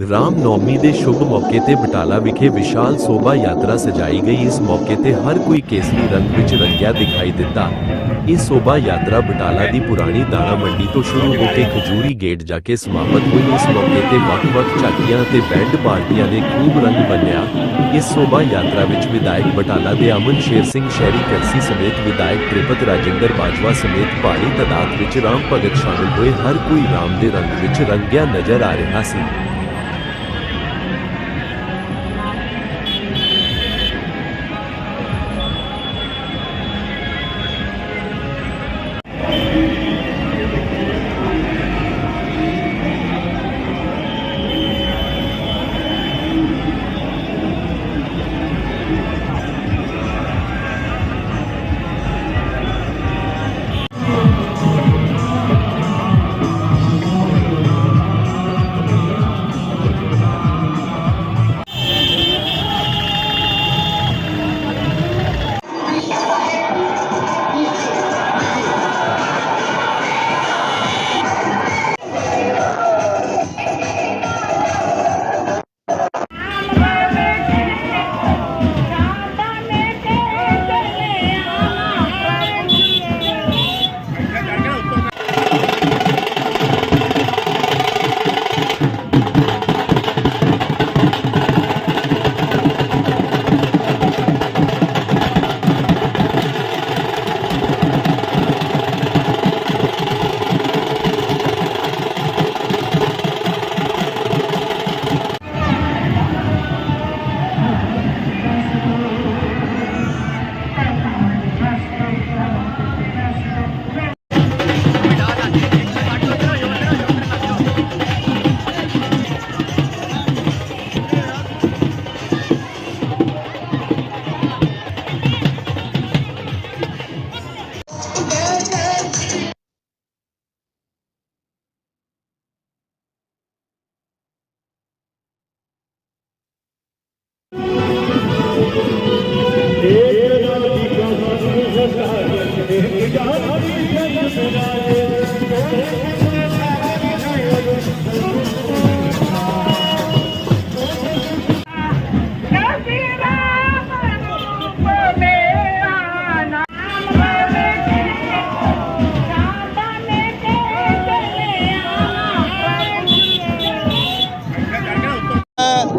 ਰਾਮ ਨੌਮੀ ਦੇ ਸ਼ੁਭ ਮੌਕੇ ਤੇ ਬਟਾਲਾ ਵਿਖੇ ਵਿਸ਼ਾਲ ਸੋਭਾ ਯਾਤਰਾ ਸਜਾਈ ਗਈ। ਇਸ ਮੌਕੇ ਤੇ ਹਰ ਕੋਈ ਕੇਸਰੀ ਰੰਗ ਵਿੱਚ ਰੰਗਿਆ ਦਿਖਾਈ ਦਿੱਤਾ। ਇਸ ਸੋਭਾ ਯਾਤਰਾ ਬਟਾਲਾ ਦੀ ਪੁਰਾਣੀ ਦਾਣਾ ਮੰਡੀ ਤੋਂ ਸ਼ੁਰੂ ਹੋ ਕੇ ਖਜੂਰੀ ਗੇਟ ਜਾ ਕੇ ਸਮਾਪਤ ਹੋਈ। ਇਸ ਮੌਕੇ ਤੇ ਵੱਖ-ਵੱਖ ਝਾਕੀਆਂ ਤੇ ਬੈਂਡ ਪਾਰਟੀਆਂ ਨੇ ਖੂਬ ਰੰਗ ਬੰਨਿਆ। ਇਸ ਸੋਭਾ ਯਾਤਰਾ ਵਿੱਚ ਵਿਧਾਇਕ ਬਟਾਲਾ ਦੇ ਅਮਨ ਸ਼ੇਰ ਸਿੰਘ, ਸ਼ਹਿਰੀ ਕਰਸੀ ਸਮੇਤ ਵਿਧਾਇਕ ਤ੍ਰਿਪਤ ਰਾਜਿੰਦਰ ਬਾਜਵਾ ਸਮੇਤ ਭਾਰੀ ਤਾਦਾਦ ਵਿੱਚ ਰਾਮ ਭਗਤ ਸ਼ਾਮਿਲ ਹੋਏ। ਹਰ ਕੋਈ ਰਾਮ ਦੇ ਰੰਗ ਵਿੱਚ ਰੰਗਿਆ ਨਜ਼ਰ ਆ ਰਿਹਾ ਸੀ।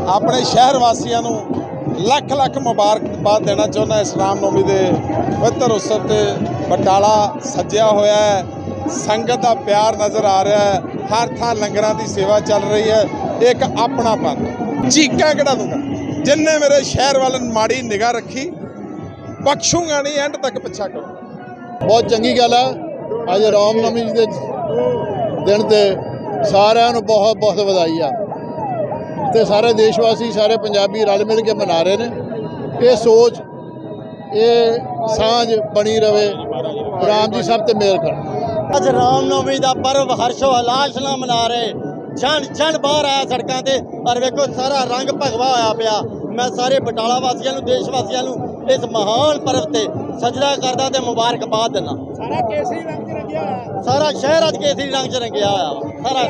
ਆਪਣੇ ਸ਼ਹਿਰ ਵਾਸੀਆਂ ਨੂੰ ਲੱਖ ਲੱਖ ਮੁਬਾਰਕਬਾਦ ਦੇਣਾ ਚਾਹੁੰਦਾ ਇਸ ਰਾਮ ਨੌਮੀ ਦੇ ਪਵਿੱਤਰ ਉਤਸਵ ਤੇ। ਬਟਾਲਾ ਸੱਜਿਆ ਹੋਇਆ ਹੈ। ਸੰਗਤ ਦਾ ਪਿਆਰ ਨਜ਼ਰ ਆ ਰਿਹਾ ਹੈ। ਹਰ ਥਾਂ ਲੰਗਰਾਂ ਦੀ ਸੇਵਾ ਚੱਲ ਰਹੀ ਹੈ। ਇੱਕ ਆਪਣਾਪਨ ਚੀਕਾਂ ਕਿਹੜਾ ਦੂੰਗਾ ਜਿੰਨੇ ਮੇਰੇ ਸ਼ਹਿਰ ਵੱਲ ਮਾੜੀ ਨਿਗਾਹ ਰੱਖੀ, ਬਖਸ਼ੂਗਾ ਨਹੀਂ ਐਂਡ ਤੱਕ ਪਿੱਛਾ ਕਰੋ। ਬਹੁਤ ਚੰਗੀ ਗੱਲ ਹੈ ਅੱਜ ਰਾਮ ਨਵਮੀ ਦੇ ਦਿਨ ਤੇ ਸਾਰਿਆਂ ਨੂੰ ਬਹੁਤ ਬਹੁਤ ਵਧਾਈ ਆ। ਤੇ ਸਾਰੇ ਦੇਸ਼ ਵਾਸੀ ਸਾਰੇ ਪੰਜਾਬੀ ਰਲ ਮਿਲ ਕੇ ਮਨਾ ਰਹੇ ਨੇ। ਇਹ ਸੋਚ ਇਹ ਸਾਂਝ ਬਣੀ ਰਵੇ। ਰਾਮ ਜੀ ਸਭ ਤੇ ਮਿਹਰ ਕਰਨ। ਅੱਜ ਰਾਮ ਨਵਮੀ ਦਾ ਪਰਵ ਹਰਸ਼ੋ ਹਲਾਸ਼ ਨਾਲ ਮਨਾ ਰਹੇ ਜਨ ਜਨ ਬਾਹਰ ਆਇਆ ਸੜਕਾਂ ਤੇ। ਔਰ ਵੇਖੋ ਸਾਰਾ ਰੰਗ ਭਗਵਾ ਹੋਇਆ ਪਿਆ। ਮੈਂ ਸਾਰੇ ਬਟਾਲਾ ਵਾਸੀਆਂ ਨੂੰ ਦੇਸ਼ ਵਾਸੀਆਂ ਨੂੰ ਇਸ ਮਹਾਨ ਪਰਵ ਤੇ ਸਜਦਾ ਕਰਦਾ ਤੇ ਮੁਬਾਰਕਬਾਦ ਦਿੰਦਾ। ਸਾਰਾ ਕੇਸਰੀ ਰੰਗ ਚ ਰੰਗਿਆ ਹੋਇਆ। ਸਾਰਾ ਸ਼ਹਿਰ ਅੱਜ ਕੇਸਰੀ ਰੰਗ 'ਚ ਰੰਗਿਆ ਹੋਇਆ। ਵਾ। ਸਾਰਾ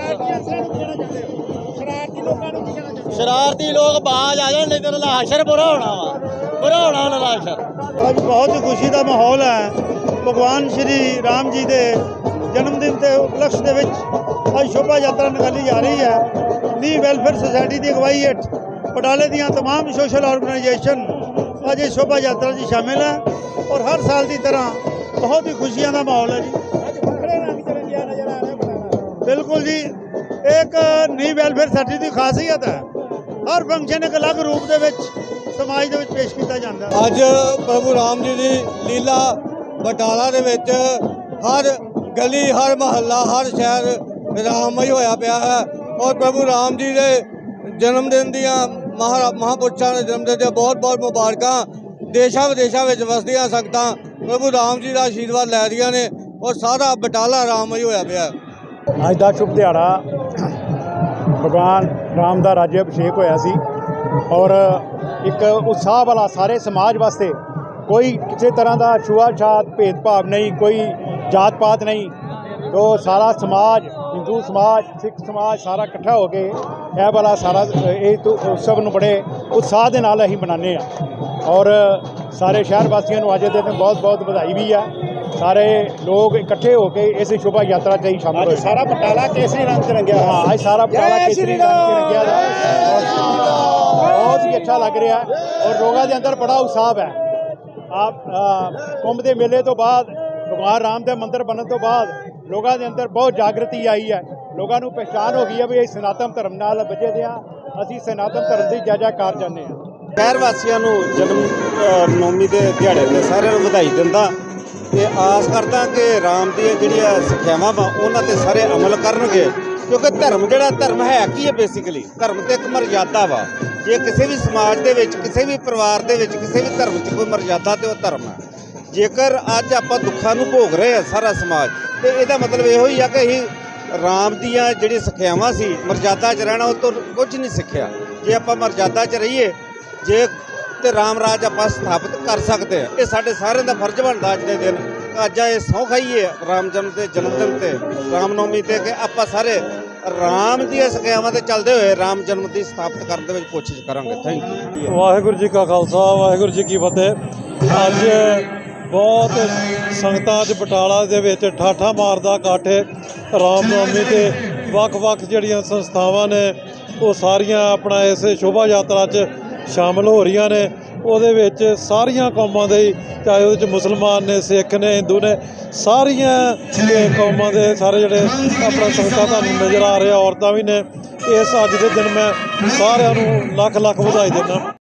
ਸ਼ਰਾਰਤੀ ਲੋਕਾਂ ਬਾਜ ਆ ਜਾਣ ਨਹੀਂ ਤੇ ਉਹਨਾਂ ਦਾ ਹਸ਼ਰ ਬੁਰਾ ਹੋਣਾ ਵਾ। ਬੁਰਾ ਹੋਣਾ ਉਹਨਾਂ ਦਾ ਹਸ਼ਰ। ਅੱਜ ਬਹੁਤ ਹੀ ਖੁਸ਼ੀ ਦਾ ਮਾਹੌਲ ਹੈ ਭਗਵਾਨ ਸ਼੍ਰੀ ਰਾਮ ਜੀ ਦੇ ਜਨਮ ਦਿਨ ਦੇ ਉਪਲਕਸ਼ ਦੇ ਵਿੱਚ ਅੱਜ ਸ਼ੋਭਾ ਯਾਤਰਾ ਨਿਕਾਲੀ ਜਾ ਰਹੀ ਹੈ ਨੀ ਵੈਲਫੇਅਰ ਸੁਸਾਇਟੀ ਦੀ ਅਗਵਾਈ ਹੇਠ ਪਟਾਲੇ ਦੀਆਂ तमाम ਸੋਸ਼ਲ ਆਰਗੇਨਾਈਜੇਸ਼ਨ ਅੱਜ ਇਸ ਸ਼ੋਭਾ ਯਾਤਰਾ 'ਚ ਸ਼ਾਮਿਲ ਹੈ ਔਰ ਹਰ ਸਾਲ ਦੀ ਤਰ੍ਹਾਂ ਬਹੁਤ ਹੀ ਖੁਸ਼ੀਆਂ ਦਾ ਮਾਹੌਲ ਹੈ ਜੀ ਅੱਜ ਵੱਖਰੇ ਰੰਗ ਚ ਰੰਗਿਆ ਨਜ਼ਰ ਆ ਰਿਹਾ ਬਟਾਲਾ ਬਿਲਕੁਲ ਜੀ ਇੱਕ ਨੀ ਵੈਲਫੇਅਰ ਸੁਸਾਇਟੀ ਦੀ ਖਾਸੀਅਤ ਹੈ ਹਰ ਫੰਕਸ਼ਨ ਇੱਕ ਅਲੱਗ ਰੂਪ ਦੇ ਵਿੱਚ ਸਮਾਜ ਦੇ ਵਿੱਚ ਪੇਸ਼ ਕੀਤਾ ਜਾਂਦਾ ਹੈ। ਅੱਜ ਪ੍ਰਭੂ ਰਾਮ ਜੀ ਦੀ ਲੀਲਾ ਬਟਾਲਾ ਦੇ ਵਿੱਚ ਹਰ ਗਲੀ ਹਰ ਮਹੱਲਾ ਹਰ ਸ਼ਹਿਰ ਰਾਮਮਈ ਹੋਇਆ ਪਿਆ ਹੈ ਔਰ ਪ੍ਰਭੂ ਰਾਮ ਜੀ ਦੇ ਜਨਮ ਦਿਨ ਦੀਆਂ ਮਹਾ ਮਹਾਂਪੁਰਸ਼ਾਂ ਦੇ ਜਨਮ ਦਿਨ ਦੀਆਂ ਬਹੁਤ ਬਹੁਤ ਮੁਬਾਰਕਾਂ ਦੇਸ਼ਾਂ ਵਿਦੇਸ਼ਾਂ ਵਿੱਚ ਵਸਦੀਆਂ ਸੰਗਤਾਂ ਪ੍ਰਭੂ ਰਾਮ ਜੀ ਦਾ ਆਸ਼ੀਰਵਾਦ ਲੈ ਰਹੀਆਂ ਨੇ ਔਰ ਸਾਰਾ ਬਟਾਲਾ ਰਾਮਮਈ ਹੋਇਆ ਪਿਆ ਹੈ। ਅੱਜ ਦਾ ਸ਼ੁਭ ਦਿਹਾੜਾ ਭਗਵਾਨ ਰਾਮ ਦਾ ਰਾਜ ਅਭਿਸ਼ੇਕ ਹੋਇਆ ਸੀ ਔਰ ਇੱਕ ਉਤਸ਼ਾਹ ਵਾਲਾ ਸਾਰੇ ਸਮਾਜ ਵਾਸਤੇ ਕੋਈ ਕਿਸੇ ਤਰ੍ਹਾਂ ਦਾ ਛੂਆ ਭੇਦਭਾਵ ਨਹੀਂ, ਕੋਈ ਜਾਤ ਪਾਤ ਨਹੀਂ। ਤੋ ਸਾਰਾ ਸਮਾਜ, ਹਿੰਦੂ ਸਮਾਜ, ਸਿੱਖ ਸਮਾਜ ਸਾਰਾ ਇਕੱਠਾ ਹੋ ਕੇ ਇਹ ਵਾਲਾ ਸਾਰਾ, ਇਹ ਉਤਸਵ ਨੂੰ ਬੜੇ ਉਤਸ਼ਾਹ ਦੇ ਨਾਲ ਅਸੀਂ ਮਨਾਉਂਦੇ ਆ ਔਰ ਸਾਰੇ ਸ਼ਹਿਰ ਵਾਸੀਆਂ ਨੂੰ ਅੱਜ ਦੇ ਦਿਨ ਬਹੁਤ ਬਹੁਤ ਵਧਾਈ ਵੀ ਆ। ਸਾਰੇ ਲੋਕ ਇਕੱਠੇ ਹੋ ਕੇ ਇਸ ਸ਼ੋਭਾ ਯਾਤਰਾ 'ਚ ਹੀ ਸ਼ਾਮਲ ਹੋਏ। ਸਾਰਾ ਬਟਾਲਾ ਕੇਸਰੀ ਰੰਗ 'ਚ ਰੰਗਿਆ ਹਾਂ ਅੱਜ ਸਾਰਾ ਬਟਾਲਾ ਕੇਸਰੀ ਰੰਗ 'ਚ ਰੰਗਿਆ ਦਾ ਬਹੁਤ ਹੀ ਅੱਛਾ ਲੱਗ ਰਿਹਾ। ਔਰ ਲੋਕਾਂ ਦੇ ਅੰਦਰ ਬੜਾ ਉਤਸ਼ਾਹ ਹੈ। ਆਪ ਕੁੰਭ ਦੇ ਮੇਲੇ ਤੋਂ ਬਾਅਦ ਭਗਵਾਨ ਰਾਮ ਦੇ ਮੰਦਿਰ ਬਣਨ ਤੋਂ ਬਾਅਦ ਲੋਕਾਂ ਦੇ ਅੰਦਰ ਬਹੁਤ ਜਾਗਰਤੀ ਆਈ ਹੈ। ਲੋਕਾਂ ਨੂੰ ਪਛਾਣ ਹੋ ਗਈ ਹੈ ਵੀ ਇਹ ਸਨਾਤਨ ਧਰਮ ਨਾਲ ਬੱਝੇ ਦੇ ਆ। ਅਸੀਂ ਸਨਾਤਨ ਧਰਮ ਦੀ ਜੈ ਜੈਕਾਰ ਚਾਹੁੰਦੇ ਹਾਂ। ਸ਼ਹਿਰ ਵਾਸੀਆਂ ਨੂੰ ਜਨਮ ਨੌਮੀ ਦੇ ਦਿਹਾੜੇ ਤੇ ਸਾਰਿਆਂ ਨੂੰ ਵਧਾਈ ਦਿੰਦਾ। ਤੇ ਆਸ ਕਰਦਾ ਕਿ ਰਾਮ ਦੀਆਂ ਜਿਹੜੀਆਂ ਸਿੱਖਿਆਵਾਂ ਵਾ, ਉਹਨਾਂ ਤੇ ਸਾਰੇ ਅਮਲ ਕਰਨਗੇ। ਕਿਉਂਕਿ ਧਰਮ ਜਿਹੜਾ, ਧਰਮ ਹੈ ਕੀ ਹੈ ਬੇਸਿਕਲੀ ਧਰਮ ਤੇ ਇੱਕ ਮਰਜ਼ਾਦਾ ਵਾ। ਜੇ ਕਿਸੇ ਵੀ ਸਮਾਜ ਦੇ ਵਿੱਚ, ਕਿਸੇ ਵੀ ਪਰਿਵਾਰ ਦੇ ਵਿੱਚ, ਕਿਸੇ ਵੀ ਧਰਮ 'ਚ ਕੋਈ ਮਰਜ਼ਾਦਾ ਤੇ ਉਹ ਧਰਮ ਹੈ। ਜੇਕਰ ਅੱਜ ਆਪਾਂ ਦੁੱਖਾਂ ਨੂੰ ਭੋਗ ਰਹੇ ਆ ਸਾਰਾ ਸਮਾਜ, ਤੇ ਇਹਦਾ ਮਤਲਬ ਇਹੋ ਹੀ ਆ ਕਿ ਅਸੀਂ ਰਾਮ ਦੀਆਂ ਜਿਹੜੀ ਸਿੱਖਿਆਵਾਂ ਸੀ, ਮਰਜ਼ਾਦਾ 'ਚ ਰਹਿਣਾ, ਉਹ ਤੋਂ ਕੁਝ ਨਹੀਂ ਸਿੱਖਿਆ। ਜੇ ਆਪਾਂ ਮਰਜ਼ਾਦਾ 'ਚ ਰਹੀਏ, ਜੇ ਤੇ ਰਾਮ ਰਾਜ ਆਪਾਂ ਸਥਾਪਿਤ ਕਰ ਸਕਦੇ ਆ ਇਹ ਸਾਡੇ ਸਾਰਿਆਂ ਦਾ ਫਰਜ਼ ਬਣਦਾ ਅੱਜ ਦੇ ਦਿਨ। ਅੱਜ ਇਹ ਸਹੁੰ ਖਾਈਏ ਰਾਮ ਜਨਮ ਦੇ ਜਨਮ ਦਿਨ ਤੇ ਰਾਮ ਨੌਮੀ ਤੇ ਕਿ ਆਪਾਂ ਸਾਰੇ ਰਾਮ ਦੀਆਂ ਸਿੱਖਿਆਵਾਂ ਤੇ ਚੱਲਦੇ ਹੋਏ ਰਾਮ ਜਨਮ ਦੀ ਸਥਾਪਿਤ ਕਰਨ ਦੇ ਵਿੱਚ ਕੋਸ਼ਿਸ਼ ਕਰਾਂਗੇ। ਥੈਂਕ ਯੂ ਵਾਹਿਗੁਰੂ ਜੀ ਕਾ ਖਾਲਸਾ, ਵਾਹਿਗੁਰੂ ਜੀ ਕੀ ਫਤਿਹ। ਅੱਜ ਬਹੁਤ ਸੰਗਤਾਂ ਅੱਜ ਬਟਾਲਾ ਦੇ ਵਿੱਚ ਠਾਠਾ ਮਾਰਦਾ ਇਕੱਠ ਰਾਮ ਨੌਮੀ ਤੇ ਵੱਖ-ਵੱਖ ਜਿਹੜੀਆਂ ਸੰਸਥਾਵਾਂ ਨੇ, ਉਹ ਸਾਰੀਆਂ ਆਪਣਾ ਇਸ ਸ਼ੋਭਾ ਯਾਤਰਾ 'ਚ ਸ਼ਾਮਲ ਹੋ ਰਹੀਆਂ ਨੇ। ਉਹਦੇ ਵਿੱਚ ਸਾਰੀਆਂ ਕੌਮਾਂ ਦੇ, ਚਾਹੇ ਉਹਦੇ 'ਚ ਮੁਸਲਮਾਨ ਨੇ, ਸਿੱਖ ਨੇ, ਹਿੰਦੂ ਨੇ, ਸਾਰੀਆਂ ਕੌਮਾਂ ਦੇ ਸਾਰੇ ਜਿਹੜੇ ਆਪਣਾ ਸੰਗਤਾਂ ਤੁਹਾਨੂੰ ਨਜ਼ਰ ਆ ਰਿਹਾ ਔਰਤਾਂ ਵੀ ਨੇ। ਇਸ ਅੱਜ ਦੇ ਦਿਨ ਮੈਂ ਸਾਰਿਆਂ ਨੂੰ ਲੱਖ ਲੱਖ ਵਧਾਈ ਦਿੰਦਾ।